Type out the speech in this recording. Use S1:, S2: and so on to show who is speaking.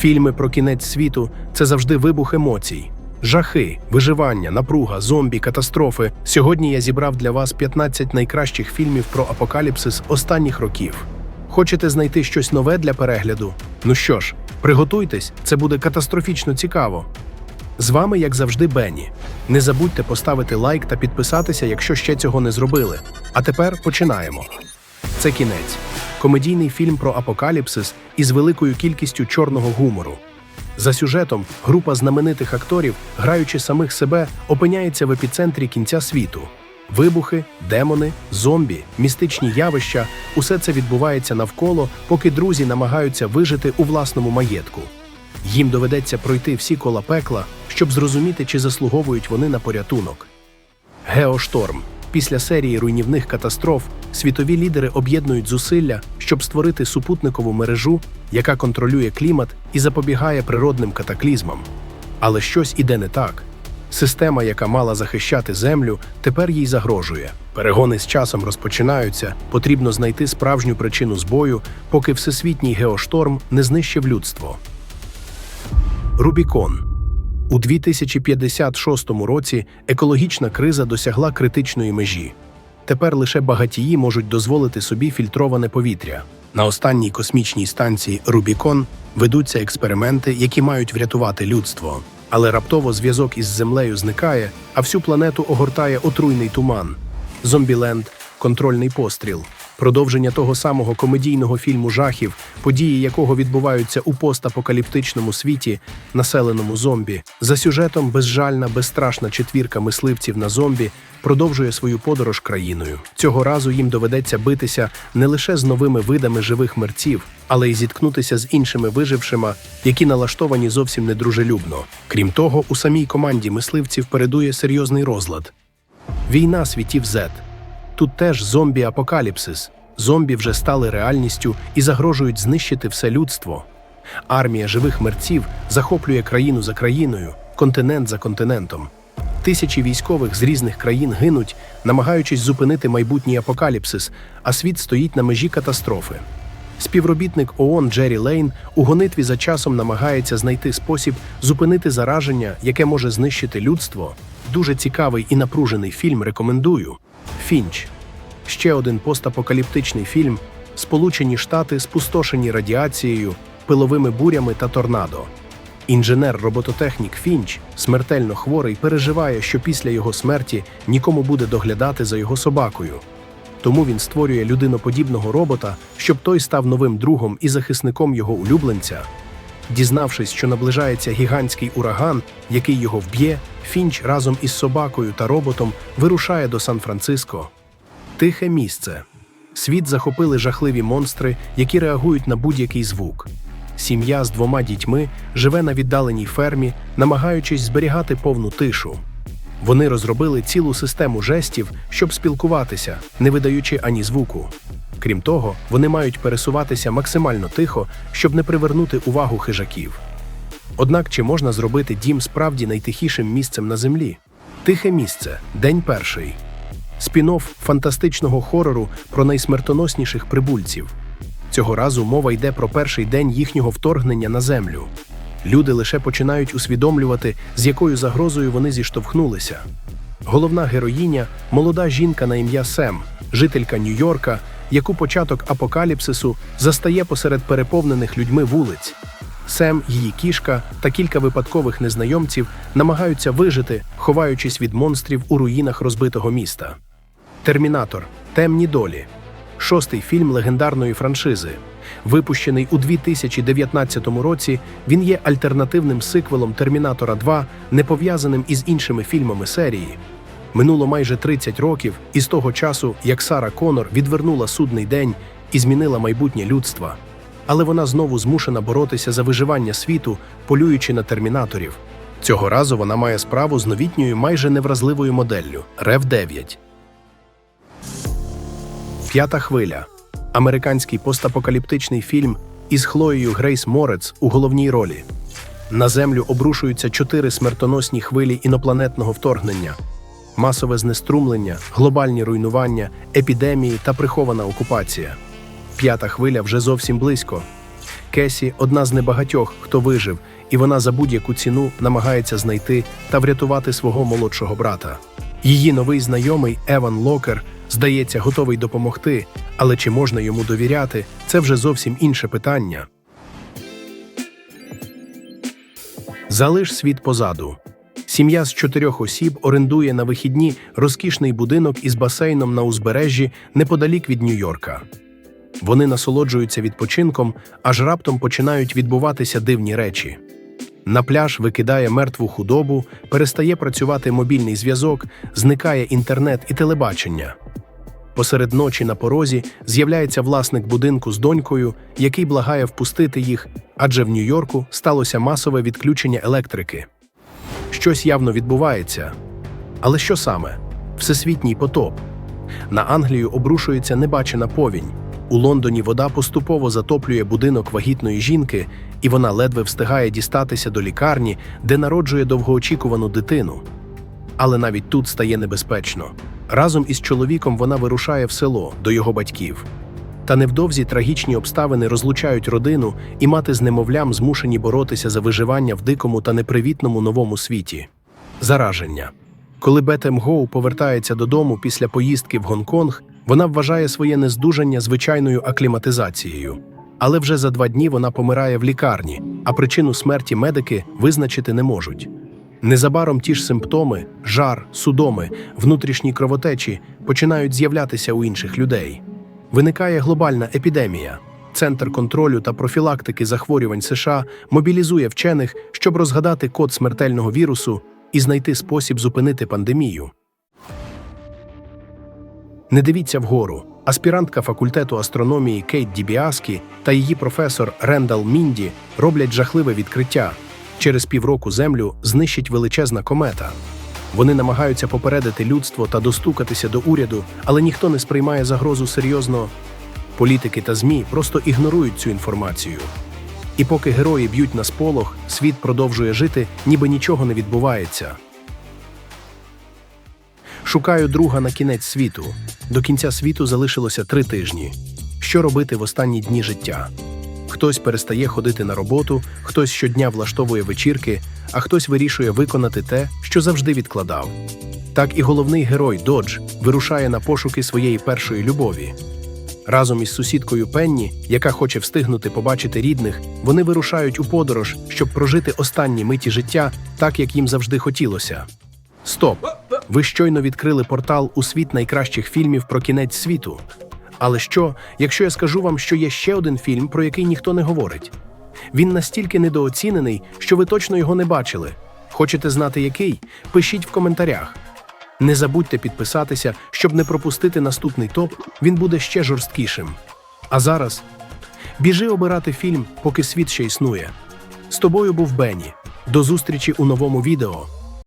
S1: Фільми про кінець світу це завжди вибух емоцій. Жахи, виживання, напруга, зомбі, катастрофи. Сьогодні я зібрав для вас 15 найкращих фільмів про апокаліпсис останніх років. Хочете знайти щось нове для перегляду? Ну що ж, приготуйтесь, це буде катастрофічно цікаво. З вами, як завжди, Бенні. Не забудьте поставити лайк та підписатися, якщо ще цього не зробили. А тепер починаємо. Це кінець. Комедійний фільм про апокаліпсис із великою кількістю чорного гумору. За сюжетом, група знаменитих акторів, граючи самих себе, опиняється в епіцентрі кінця світу. Вибухи, демони, зомбі, містичні явища усе це відбувається навколо, поки друзі намагаються вижити у власному маєтку. Їм доведеться пройти всі кола пекла, щоб зрозуміти, чи заслуговують вони на порятунок. Геошторм. Після серії руйнівних катастроф світові лідери об'єднують зусилля, щоб створити супутникову мережу, яка контролює клімат і запобігає природним катаклізмам. Але щось іде не так. Система, яка мала захищати землю, тепер їй загрожує. Перегони з часом розпочинаються. Потрібно знайти справжню причину збою, поки всесвітній геошторм не знищив людство. Рубікон у 2056 році екологічна криза досягла критичної межі. Тепер лише багатії можуть дозволити собі фільтроване повітря. На останній космічній станції Рубікон ведуться експерименти, які мають врятувати людство. Але раптово зв'язок із Землею зникає, а всю планету огортає отруйний туман. Зомбіленд, контрольний постріл. Продовження того самого комедійного фільму жахів, події якого відбуваються у постапокаліптичному світі, населеному зомбі. За сюжетом безжальна, безстрашна четвірка мисливців на зомбі продовжує свою подорож країною. Цього разу їм доведеться битися не лише з новими видами живих мерців, але й зіткнутися з іншими вижившими, які налаштовані зовсім недружелюбно. Крім того, у самій команді мисливців передує серйозний розлад. Війна світів Z. Тут теж зомбі-апокаліпсис. Зомбі вже стали реальністю і загрожують знищити все людство. Армія живих мерців захоплює країну за країною, континент за континентом. Тисячі військових з різних країн гинуть, намагаючись зупинити майбутній апокаліпсис, а світ стоїть на межі катастрофи. Співробітник ООН Джері Лейн у гонитві за часом намагається знайти спосіб зупинити зараження, яке може знищити людство. Дуже цікавий і напружений фільм рекомендую. Фінч. Ще один постапокаліптичний фільм. Сполучені Штати спустошені радіацією, пиловими бурями та торнадо. Інженер-робототехнік Фінч, смертельно хворий, переживає, що після його смерті нікому буде доглядати за його собакою. Тому він створює людиноподібного робота, щоб той став новим другом і захисником його улюбленця. Дізнавшись, що наближається гігантський ураган, який його вб'є, Фінч разом із собакою та роботом вирушає до Сан-Франциско. Тихе місце. Світ захопили жахливі монстри, які реагують на будь-який звук. Сім'я з двома дітьми живе на віддаленій фермі, намагаючись зберігати повну тишу. Вони розробили цілу систему жестів, щоб спілкуватися, не видаючи ані звуку. Крім того, вони мають пересуватися максимально тихо, щоб не привернути увагу хижаків. Однак чи можна зробити дім справді найтихішим місцем на землі? Тихе місце, день перший. Спін-офф фантастичного хорору про найсмертоносніших прибульців. Цього разу мова йде про перший день їхнього вторгнення на землю. Люди лише починають усвідомлювати, з якою загрозою вони зіштовхнулися. Головна героїня молода жінка на ім'я Сем, жителька Нью-Йорка, яку початок апокаліпсису застає посеред переповнених людьми вулиць. Сем, її кішка та кілька випадкових незнайомців намагаються вижити, ховаючись від монстрів у руїнах розбитого міста. Термінатор Темні долі. Шостий фільм легендарної франшизи. Випущений у 2019 році, він є альтернативним сиквелом Термінатора 2, не пов'язаним із іншими фільмами серії. Минуло майже 30 років із того часу, як Сара Конор відвернула судний день і змінила майбутнє людства. Але вона знову змушена боротися за виживання світу, полюючи на термінаторів. Цього разу вона має справу з новітньою майже невразливою моделлю Рев 9 П'ята хвиля. Американський постапокаліптичний фільм із Хлоєю Грейс Морец у головній ролі. На землю обрушуються чотири смертоносні хвилі інопланетного вторгнення: масове знеструмлення, глобальні руйнування, епідемії та прихована окупація. П'ята хвиля вже зовсім близько. Кесі одна з небагатьох, хто вижив, і вона за будь-яку ціну намагається знайти та врятувати свого молодшого брата. Її новий знайомий Еван Локер здається готовий допомогти, але чи можна йому довіряти, це вже зовсім інше питання. Залиш світ позаду. Сім'я з чотирьох осіб орендує на вихідні розкішний будинок із басейном на узбережжі неподалік від Нью-Йорка. Вони насолоджуються відпочинком, аж раптом починають відбуватися дивні речі. На пляж викидає мертву худобу, перестає працювати мобільний зв'язок, зникає інтернет і телебачення. Посеред ночі на порозі з'являється власник будинку з донькою, який благає впустити їх, адже в Нью-Йорку сталося масове відключення електрики. Щось явно відбувається. Але що саме? Всесвітній потоп. На Англію обрушується небачена повінь. У Лондоні вода поступово затоплює будинок вагітної жінки, і вона ледве встигає дістатися до лікарні, де народжує довгоочікувану дитину. Але навіть тут стає небезпечно. Разом із чоловіком вона вирушає в село до його батьків. Та невдовзі трагічні обставини розлучають родину, і мати з немовлям змушені боротися за виживання в дикому та непривітному новому світі. Зараження. Коли Бетем Гоу повертається додому після поїздки в Гонконг, вона вважає своє нездужання звичайною акліматизацією. Але вже за два дні вона помирає в лікарні, а причину смерті медики визначити не можуть. Незабаром ті ж симптоми жар, судоми, внутрішні кровотечі починають з'являтися у інших людей. Виникає глобальна епідемія. Центр контролю та профілактики захворювань США мобілізує вчених, щоб розгадати код смертельного вірусу і знайти спосіб зупинити пандемію. Не дивіться вгору. Аспірантка факультету астрономії Кейт Дібіаскі та її професор Рендал Мінді роблять жахливе відкриття. Через півроку Землю знищить величезна комета. Вони намагаються попередити людство та достукатися до уряду, але ніхто не сприймає загрозу серйозно. Політики та ЗМІ просто ігнорують цю інформацію. І поки герої б'ють на сполох, світ продовжує жити, ніби нічого не відбувається. Шукаю друга на кінець світу. До кінця світу залишилося три тижні. Що робити в останні дні життя? Хтось перестає ходити на роботу, хтось щодня влаштовує вечірки, а хтось вирішує виконати те, що завжди відкладав. Так і головний герой Додж вирушає на пошуки своєї першої любові. Разом із сусідкою Пенні, яка хоче встигнути побачити рідних, вони вирушають у подорож, щоб прожити останні миті життя так, як їм завжди хотілося. Стоп! Ви щойно відкрили портал у світ найкращих фільмів про кінець світу. Але що, якщо я скажу вам, що є ще один фільм, про який ніхто не говорить? Він настільки недооцінений, що ви точно його не бачили. Хочете знати який? Пишіть в коментарях. Не забудьте підписатися, щоб не пропустити наступний топ, він буде ще жорсткішим. А зараз біжи обирати фільм, поки світ ще існує. З тобою був Бенні. До зустрічі у новому відео.